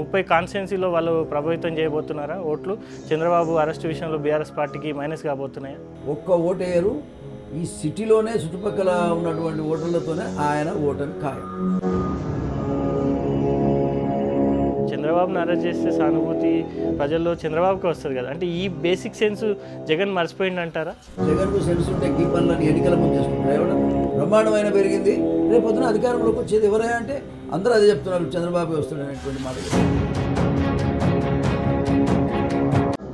ముప్పై కాన్స్టిట్యున్సీలో వాళ్ళు ప్రభావితం చేయబోతున్నారా ఓట్లు? చంద్రబాబు అరెస్ట్ విషయంలో బీఆర్ఎస్ పార్టీకి మైనస్ కాబోతున్నాయా? ఒక్క ఓటేయరు. ఈ సిటీలోనే చుట్టుపక్కల ఉన్నటువంటి ఓటర్లతోనే ఆయన ఓటమి ఖాయం. చంద్రబాబును అరెస్ట్ చేస్తే సానుభూతి ప్రజల్లో చంద్రబాబుకి వస్తుంది కదా. అంటే ఈ బేసిక్ సెన్స్ జగన్ మర్చిపోయింది అంటారా జగన్కు సెన్స్ ఉంటే ఈ పనులను ఎన్నికల ముందు చేసుకుంటారు ఎవరు? బ్రహ్మాండమైన పెరిగింది. రేపు పొద్దున అధికారంలోకి వచ్చేది ఎవరైనా అంటే అందరూ అదే చెప్తున్నారు చంద్రబాబు వస్తున్నాడనేటువంటి మాట.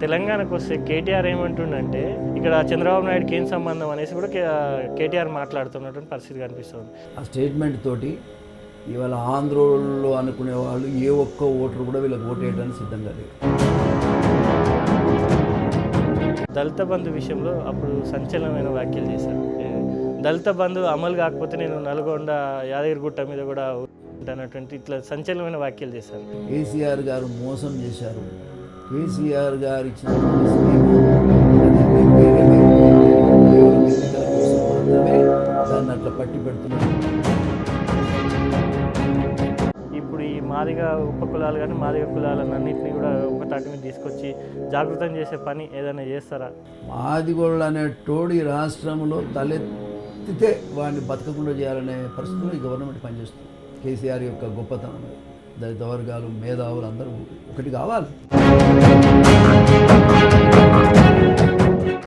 తెలంగాణకు వస్తే కేటీఆర్ ఏమంటుండంటే ఇక్కడ చంద్రబాబు నాయుడుకి ఏం సంబంధం అనేసి కూడా కేటీఆర్ మాట్లాడుతున్నటువంటి పరిస్థితి కనిపిస్తుంది. ఆ స్టేట్మెంట్ తోటి ఇవాళ ఆంధ్రోళ్ళు అనుకునే వాళ్ళు ఏ ఒక్క ఓటరు కూడా వీళ్ళకి ఓటేయడానికి సిద్ధంగా లేరు దళిత బంధు విషయంలో అప్పుడు సంచలనమైన వ్యాఖ్యలు చేశారు దళిత బంధు అమలు కాకపోతే నేను నల్గొండ యాదగిరిగుట్ట మీద కూడా ఉంటానటువంటి ఇట్లా సంచలనమైన వ్యాఖ్యలు చేశారు కేసీఆర్ గారు మోసం చేశారు కేసీఆర్ గారు మాత్రమే దాన్ని అట్లా పట్టి పెడుతున్నారు మాదిగ ఉప కులాలు కానీ మాదిగ కులాలన్నింటినీ కూడా ఒక తాటిని మీద తీసుకొచ్చి జాగృతం చేసే పని ఏదైనా చేస్తారా? మాదిగోళ్ళు అనే టోడి రాష్ట్రంలో తలెత్తితే వాడిని బతకకుండా చేయాలనే పరిస్థితులు ఈ గవర్నమెంట్ పనిచేస్తుంది. కేసీఆర్ యొక్క గొప్పతనం దళిత వర్గాలు మేధావులు అందరూ ఒకటి కావాలి.